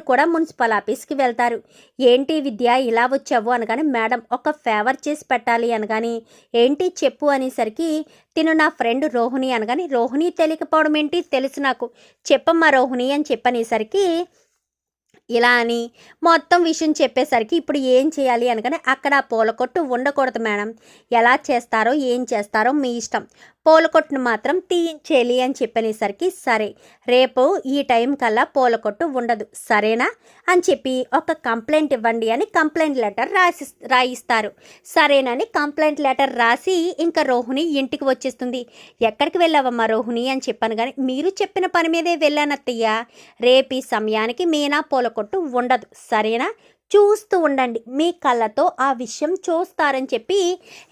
కూడా మున్సిపల్ ఆఫీస్కి వెళ్తారు. ఏంటి విద్య ఇలా వచ్చావు అనగానే మేడం ఒక ఫేవర్ చేసి పెట్టాలి అనగాని ఏంటి చెప్పు అనేసరికి తిను నా ఫ్రెండ్ రోహిణి అనగాని రోహిణి తెలియకపోవడం ఏంటి? తెలుసు నాకు. చెప్పమ్మా రోహిణి అని చెప్పనేసరికి ఇలా అని మొత్తం విషయం చెప్పేసరికి ఇప్పుడు ఏం చేయాలి? అనగానే అక్కడ ఆ పూల కొట్టు ఉండకూడదు మేడం. ఎలా చేస్తారో ఏం చేస్తారో మీ ఇష్టం. పూలకొట్టును మాత్రం తీయించేయాలి అని చెప్పనేసరికి సరే రేపు ఈ టైం కల్లా పూలకొట్టు ఉండదు సరేనా? అని చెప్పి ఒక కంప్లైంట్ ఇవ్వండి అని కంప్లైంట్ లెటర్ రాసి రాయిస్తారు. సరేనని కంప్లైంట్ లెటర్ రాసి ఇంకా రోహిణి ఇంటికి వచ్చేస్తుంది. ఎక్కడికి వెళ్ళావమ్మా రోహిణి అని చెప్పాను కానీ మీరు చెప్పిన పని మీదే వెళ్ళానత్తయ్య. రేపు ఈ సమయానికి మీనా పూలకొట్టు ఉండదు సరేనా? చూస్తూ ఉండండి. మీ కళ్ళతో ఆ విషయం చూస్తారని చెప్పి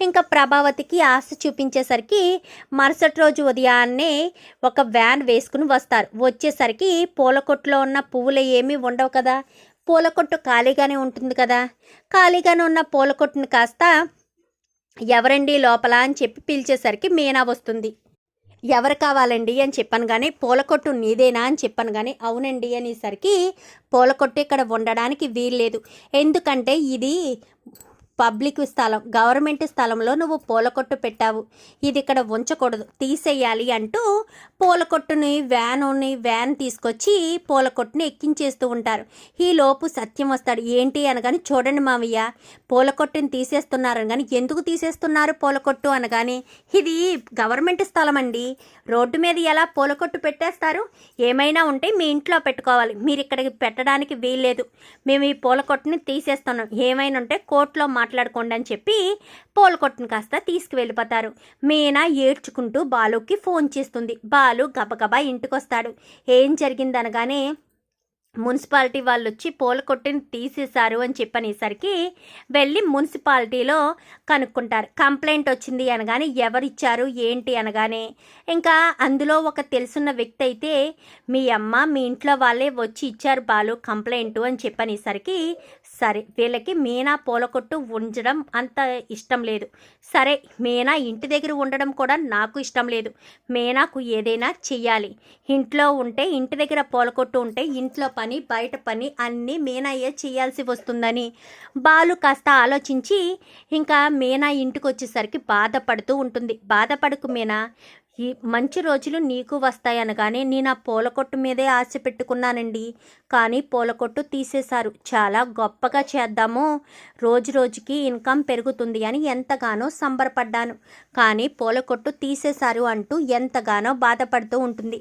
ఇంకా ప్రభావతికి ఆశ చూపించేసరికి మరుసటి రోజు ఉదయాన్నే ఒక వ్యాన్ వేసుకుని వస్తారు. వచ్చేసరికి పూల కొట్టులో ఉన్న పువ్వులు ఏమీ ఉండవు కదా. పూల కొట్టు ఖాళీగానే ఉంటుంది కదా. ఖాళీగానే ఉన్న పూలకొట్టుని కాస్త ఎవరండి లోపల అని చెప్పి పిలిచేసరికి మీనా వస్తుంది. ఎవరు కావాలండి అని చెప్పాను కానీ పూల కొట్టు నీదేనా అని చెప్పాను కానీ అవునండి అనేసరికి పూలకొట్టు ఇక్కడ ఉండడానికి వీల్లేదు. ఎందుకంటే ఇది పబ్లిక్ స్థలం గవర్నమెంట్ స్థలంలో నువ్వు పూల కొట్టు పెట్టావు. ఇది ఇక్కడ ఉంచకూడదు. తీసేయాలి అంటూ పూల కొట్టుని వ్యానుని వ్యాన్ తీసుకొచ్చి పూల కొట్టుని ఎక్కించేస్తూ ఉంటారు. ఈ లోపు సత్యం వస్తాడు. ఏంటి అనగాని చూడండి మావయ్య పూల కొట్టుని తీసేస్తున్నారు కానీ ఎందుకు తీసేస్తున్నారు పూల కొట్టు అనగానే ఇది గవర్నమెంట్ స్థలం అండి రోడ్డు మీద ఎలా పూల కొట్టు పెట్టేస్తారు? ఏమైనా ఉంటే మీ ఇంట్లో పెట్టుకోవాలి. మీరు ఇక్కడికి పెట్టడానికి వీల్లేదు. మేము ఈ పూల కొట్టుని తీసేస్తున్నాం. ఏమైనా ఉంటే కోర్టులో మాట్లాడుకోండి అని చెప్పి పూల కాస్త తీసుకువెళ్ళిపోతారు. మీనా ఏడ్చుకుంటూ బాలుకి ఫోన్ చేస్తుంది. బాలు గబగబా ఇంటికొస్తాడు. ఏం జరిగిందనగానే మున్సిపాలిటీ వాళ్ళు వచ్చి పూల కొట్టిని తీసేశారు అని చెప్పనేసరికి వెళ్ళి మున్సిపాలిటీలో కనుక్కుంటారు. కంప్లైంట్ వచ్చింది అనగానే ఎవరిచ్చారు ఏంటి అనగానే ఇంకా అందులో ఒక తెలుసున్న వ్యక్తి అయితే మీ అమ్మ మీ ఇంట్లో వాళ్ళే వచ్చి ఇచ్చారు బాలు కంప్లైంట్ అని చెప్పనేసరికి సరే వీళ్ళకి మీనా పూల కొట్టు ఉంచడం అంత ఇష్టం లేదు. సరే మీనా ఇంటి దగ్గర ఉండడం కూడా నాకు ఇష్టం లేదు. మీనాకు ఏదైనా చెయ్యాలి. ఇంట్లో ఉంటే ఇంటి దగ్గర పూల కొట్టు ఉంటే ఇంట్లో పని బయట పని అన్నీ మీనాయే చేయాల్సి వస్తుందని బాలు కాస్త ఆలోచించి ఇంకా మీనా ఇంటికి వచ్చేసరికి బాధపడుతూ ఉంటుంది. బాధపడకు మీనా. ఈ మంచి రోజులు నీకు వస్తాయనగానే నేను ఆ పూల కొట్టు మీదే ఆశ పెట్టుకున్నానండి. కానీ పూల కొట్టు తీసేశారు. చాలా గొప్పగా చేద్దాము. రోజు రోజుకి ఇన్కమ్ పెరుగుతుంది అని ఎంతగానో సంబరపడ్డాను. కానీ పూల కొట్టు తీసేశారు అంటూ ఎంతగానో బాధపడుతూ ఉంటుంది.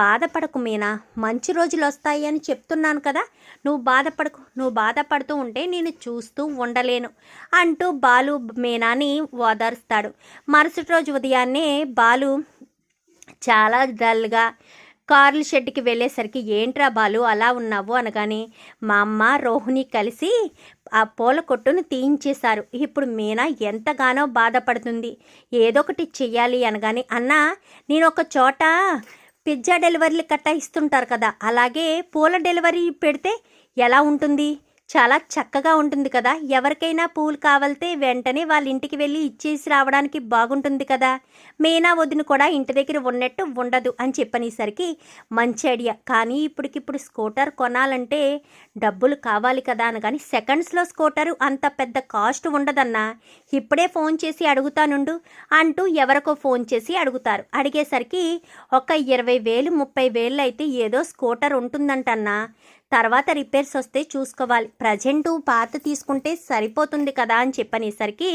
బాధపడకు మీనా. మంచి రోజులు వస్తాయి అని చెప్తున్నాను కదా. నువ్వు బాధపడకు. నువ్వు బాధపడుతూ ఉంటే నేను చూస్తూ ఉండలేను అంటూ బాలు మీనాని ఓదారుస్తాడు మరుసటి రోజు ఉదయాన్నే బాలు చాలా డల్గా కార్ల షెడ్కి వెళ్ళేసరికి ఏంట్రా బాలు అలా ఉన్నావు? అనగానే మా అమ్మ రోహిణి కలిసి ఆ పూల కొట్టును తీయించేశారు. ఇప్పుడు మీనా ఎంతగానో బాధపడుతుంది. ఏదో ఒకటి చెయ్యాలి. అనగానే అన్నా నేను ఒక చోట పిజ్జా డెలివరీలు కట్టా ఇస్తుంటారు కదా. అలాగే పూల డెలివరీ పెడితే ఎలా ఉంటుంది? చాలా చక్కగా ఉంటుంది కదా. ఎవరికైనా పూలు కావాలితే వెంటనే వాళ్ళ ఇంటికి వెళ్ళి ఇచ్చేసి రావడానికి బాగుంటుంది కదా. మేనా వదిన కూడా ఇంటి దగ్గర ఉన్నట్టు ఉండదు అని చెప్పనేసరికి మంచి ఐడియా. కానీ ఇప్పటికిప్పుడు స్కూటర్ కొనాలంటే డబ్బులు కావాలి కదా అని కానీ సెకండ్స్లో స్కూటరు అంత పెద్ద కాస్ట్ ఉండదన్నా ఇప్పుడే ఫోన్ చేసి అడుగుతానుండు అంటూ ఎవరికో ఫోన్ చేసి అడుగుతారు. అడిగేసరికి ఒక ఇరవై వేలు ముప్పై వేలు అయితే ఏదో స్కూటర్ ఉంటుందంటన్నా తర్వాత రిపేర్స్ వస్తే చూసుకోవాలి. ప్రజెంట్ పాత తీసుకుంటే సరిపోతుంది కదా అని చెప్పనేసరికి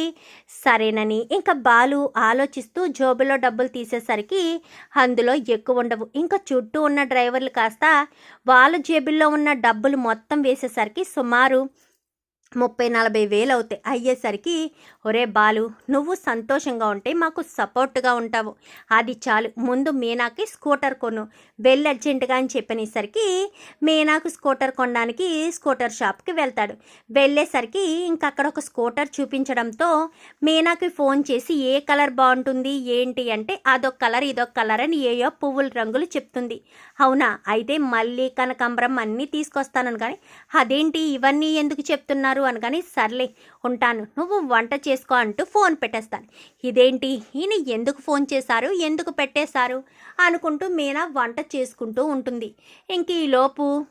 సరేనని. ఇంకా బాలు ఆలోచిస్తూ జోబులో డబ్బులు తీసేసరికి అందులో ఎక్కువ ఉండవు. ఇంకా చుట్టూ ఉన్న డ్రైవర్లు కాస్త వాళ్ళ జేబుల్లో ఉన్న డబ్బులు మొత్తం వేసేసరికి సుమారు ముప్పై నలభై వేలు అవుతాయి అయ్యేసరికి ఒరే బాలు నువ్వు సంతోషంగా ఉంటే మాకు సపోర్ట్గా ఉంటావు. అది చాలు. ముందు మీనాకి స్కూటర్ కొను. వెళ్ళి అర్జెంటుగా అని చెప్పనేసరికి మీనాకు స్కూటర్ కొనడానికి స్కూటర్ షాప్కి వెళ్తాడు. వెళ్ళేసరికి ఇంకక్కడ అక్కడ ఒక స్కూటర్ చూపించడంతో మీనాకి ఫోన్ చేసి ఏ కలర్ బాగుంటుంది? ఏంటి? అంటే అదొక కలర్ ఇదొక కలర్ అని ఏయో పువ్వుల రంగులు చెప్తుంది. అవునా? అయితే మళ్ళీ కనకాంబరం అన్నీ తీసుకొస్తాను కానీ అదేంటి? ఇవన్నీ ఎందుకు చెప్తున్నారు? అనగాని సర్లే ఉంటాను నువ్వు వంట చేసుకో అంటూ ఫోన్ పెట్టేస్తాను. ఇదేంటి? ఈయన ఎందుకు ఫోన్ చేశారు? ఎందుకు పెట్టేశారు? అనుకుంటూ మీనా వంట చేసుకుంటూ ఉంటుంది. ఇంక ఈలోపు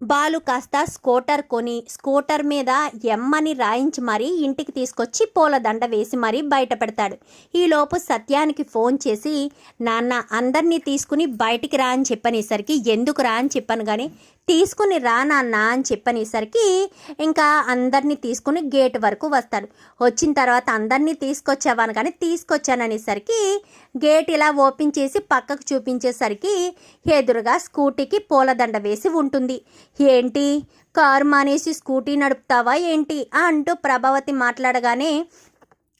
బాలు కాస్త స్కూటర్ కొని స్కూటర్ మీద ఎమ్మని రాయించి మరీ ఇంటికి తీసుకొచ్చి పూలదండ వేసి మరీ బయట పెడతాడు. ఈలోపు సత్యానికి ఫోన్ చేసి నాన్న అందరినీ తీసుకుని బయటికి రా అని చెప్పనేసరికి ఎందుకు రా అని చెప్పాను కానీ తీసుకుని రా నాన్న అని చెప్పనేసరికి ఇంకా అందరినీ తీసుకుని గేట్ వరకు వస్తాడు. వచ్చిన తర్వాత అందరినీ తీసుకొచ్చావాను కానీ తీసుకొచ్చాననేసరికి గేట్ ఇలా ఓపెన్ చేసి పక్కకు చూపించేసరికి ఎదురుగా స్కూటీకి పూలదండ వేసి ఉంటుంది. ఏంటి? కారు మానేసి స్కూటీ నడుపుతావా ఏంటి? అంటూ ప్రభావతి మాట్లాడగానే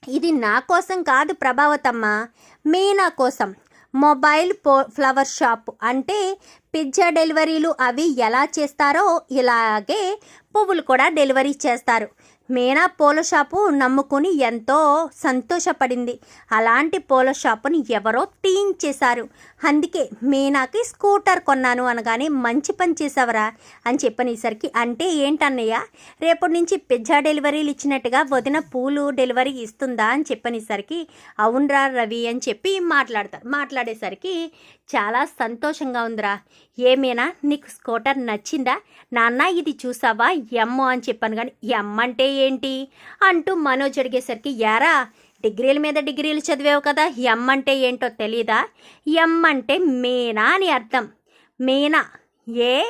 ఇది నా కోసం కాదు ప్రభావతమ్మ మీనా కోసం. మొబైల్ పో ఫ్లవర్ షాప్. అంటే పిజ్జా డెలివరీలు అవి ఎలా చేస్తారో ఇలాగే పువ్వులు కూడా డెలివరీ చేస్తారు. మీనా పూల షాపు నమ్ముకుని ఎంతో సంతోషపడింది. అలాంటి పూల షాపుని ఎవరో తీయించేశారు. అందుకే మీనాకి స్కూటర్ కొన్నాను అనగానే మంచి పని చేసావరా అని చెప్పనేసరికి అంటే ఏంటన్నయ్య రేపటి నుంచి పిజ్జా డెలివరీలు ఇచ్చినట్టుగా వదిన పూలు డెలివరీ ఇస్తుందా అని చెప్పనేసరికి అవునరా రవి అని చెప్పి మాట్లాడతారు. మాట్లాడేసరికి చాలా సంతోషంగా ఉందిరా. ఏమైనా నీకు స్కూటర్ నచ్చిందా? నాన్న ఇది చూసావా? ఎమ్మో అని చెప్పాను కానీ ఎమ్మంటే ఏంటి? అంటూ మనోజ్ అడిగేసరికి యారా డిగ్రీల మీద డిగ్రీలు చదివావు కదా ఎమ్మంటే ఏంటో తెలీదా? ఎమ్మంటే మీనా అని అర్థం. మీనా? ఏ?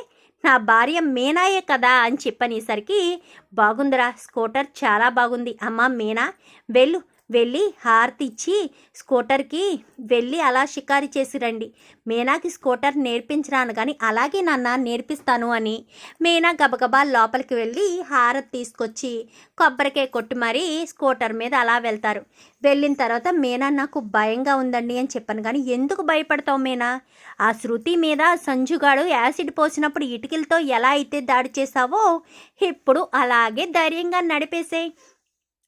నా భార్య మీనాయే కదా అని చెప్పనేసరికి బాగుందిరా స్కూటర్ చాలా బాగుంది. అమ్మ మీనా? వెళ్ళు వెళ్ళి హారతి ఇచ్చి స్కూటర్కి వెళ్ళి అలా షికారి చేసి రండి. మీనాకి స్కూటర్ నేర్పించరాను కానీ అలాగే నాన్న నేర్పిస్తాను అని. మీనా గబగబా లోపలికి వెళ్ళి హారతి తీసుకొచ్చి కొబ్బరికాయ కొట్టి మరీ స్కూటర్ మీద అలా వెళ్తారు. వెళ్ళిన తర్వాత మీనా నాకు భయంగా ఉందండి అని చెప్పాను కానీ ఎందుకు భయపడతావు మీనా? ఆ శృతి మీద సంజుగాడు యాసిడ్ పోసినప్పుడు ఇటుకలతో ఎలా అయితే దాడి చేశావో ఇప్పుడు అలాగే ధైర్యంగా నడిపేసేయి.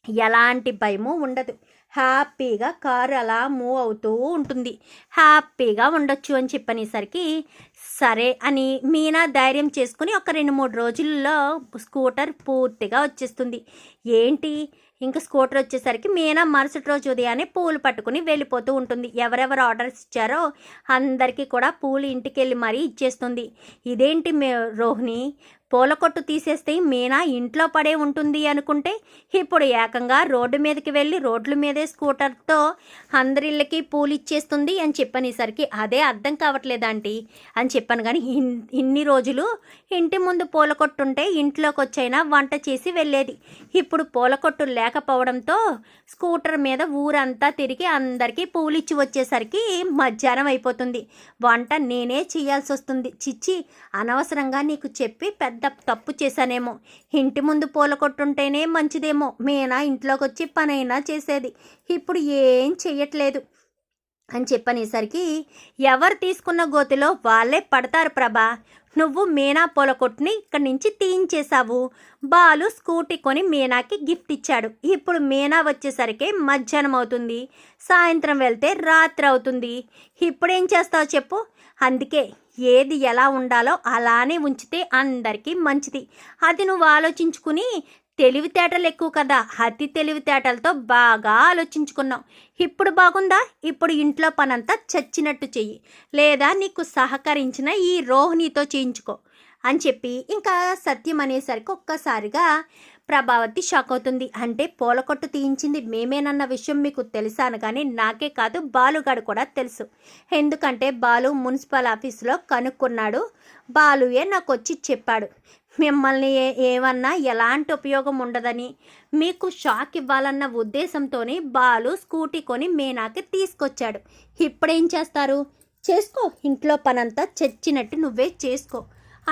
ఎలాంటి భయము ఉండదు. హ్యాపీగా కారు అలా మూవ్ అవుతూ ఉంటుంది. హ్యాపీగా ఉండొచ్చు అని చెప్పనేసరికి సరే అని మీనా ధైర్యం చేసుకుని ఒక రెండు మూడు రోజుల్లో స్కూటర్ పూర్తిగా వచ్చేస్తుంది. ఏంటి? ఇంకా స్కూటర్ వచ్చేసరికి మీనా మరుసటి రోజు ఉదయాన్నే పూలు పట్టుకుని వెళ్ళిపోతూ ఉంటుంది. ఎవరెవరు ఆర్డర్స్ ఇచ్చారో అందరికీ కూడా పూలు ఇంటికి వెళ్ళి మరీ ఇచ్చేస్తుంది. ఇదేంటి మే రోహిణి? పూల కొట్టు తీసేస్తే మీనా ఇంట్లో పడే ఉంటుంది అనుకుంటే ఇప్పుడు ఏకంగా రోడ్డు మీదకి వెళ్ళి రోడ్ల మీదే స్కూటర్తో అందరిళ్ళకి పూలు ఇచ్చేస్తుంది అని చెప్పనేసరికి అదే అర్థం కావట్లేదంటీ అని చెప్పాను కానీ ఇన్ని రోజులు ఇంటి ముందు పూల కొట్టుంటే ఇంట్లోకి వచ్చైనా వంట చేసి వెళ్ళేది. ఇప్పుడు పూల కొట్టు లేకపోవడంతో స్కూటర్ మీద ఊరంతా తిరిగి అందరికీ పూలు ఇచ్చి వచ్చేసరికి మధ్యాహ్నం అయిపోతుంది. వంట నేనే చేయాల్సి వస్తుంది. చిచ్చి అనవసరంగా నీకు చెప్పి పెద్ద తప్పు చేశానేమో. ఇంటి ముందు పూల కొట్టుంటేనే మంచిదేమో. మీనా ఇంట్లోకి వచ్చి పనైనా చేసేది. ఇప్పుడు ఏం చెయ్యట్లేదు. అని చెప్పనేసరికి ఎవరు తీసుకున్న గోతిలో వాళ్ళే పడతారు ప్రభా. నువ్వు మీనా పొలకొట్టుని ఇక్కడి నుంచి తీయించేశావు. బాలు స్కూటీ కొని మీనాకి గిఫ్ట్ ఇచ్చాడు. ఇప్పుడు మీనా వచ్చేసరికి మధ్యాహ్నం అవుతుంది. సాయంత్రం వెళ్తే రాత్రి అవుతుంది. ఇప్పుడేం చేస్తావు చెప్పు. అందుకే ఏది ఎలా ఉండాలో అలానే ఉంచితే అందరికీ మంచిది. అది నువ్వు ఆలోచించుకుని తెలివితేటలు ఎక్కువ కదా. అతి తెలివితేటలతో బాగా ఆలోచించుకున్నావు ఇప్పుడు బాగుందా? ఇప్పుడు ఇంట్లో పనంతా చచ్చినట్టు చెయ్యి. లేదా నీకు సహకరించిన ఈ రోహిణితో చేయించుకో అని చెప్పి ఇంకా సత్యం అనేసరికి ఒక్కసారిగా ప్రభావతి షాక్ అవుతుంది. అంటే పూల కొట్టు తీయించింది మేమేనన్న విషయం మీకు తెలుసాను కానీ నాకే కాదు బాలుగాడు కూడా తెలుసు. ఎందుకంటే బాలు మున్సిపల్ ఆఫీసులో కనుక్కున్నాడు. బాలుయే నాకు వచ్చి చెప్పాడు. మిమ్మల్ని ఏమన్నా ఎలాంటి ఉపయోగం ఉండదని? మీకు షాక్ ఇవ్వాలన్న ఉద్దేశంతోనే బాలు స్కూటీ కొని మీనాకి తీసుకొచ్చాడు. ఇప్పుడేం చేస్తారు? చేసుకో ఇంట్లో పనంతా చచ్చినట్టు నువ్వే చేసుకో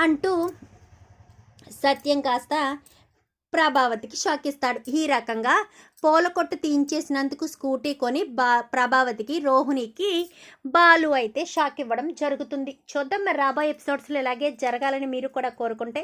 అంటూ సత్యం కాస్త ప్రభావతికి షాక్ ఇస్తాడు. ఈ రకంగా పూల కొట్టు తీయించేసినందుకు స్కూటీ కొని బా ప్రభావతికి రోహిణికి బాలు అయితే షాక్ ఇవ్వడం జరుగుతుంది. చూద్దాం మరి రాబోయే ఎపిసోడ్స్లో ఇలాగే జరగాలని మీరు కూడా కోరుకుంటే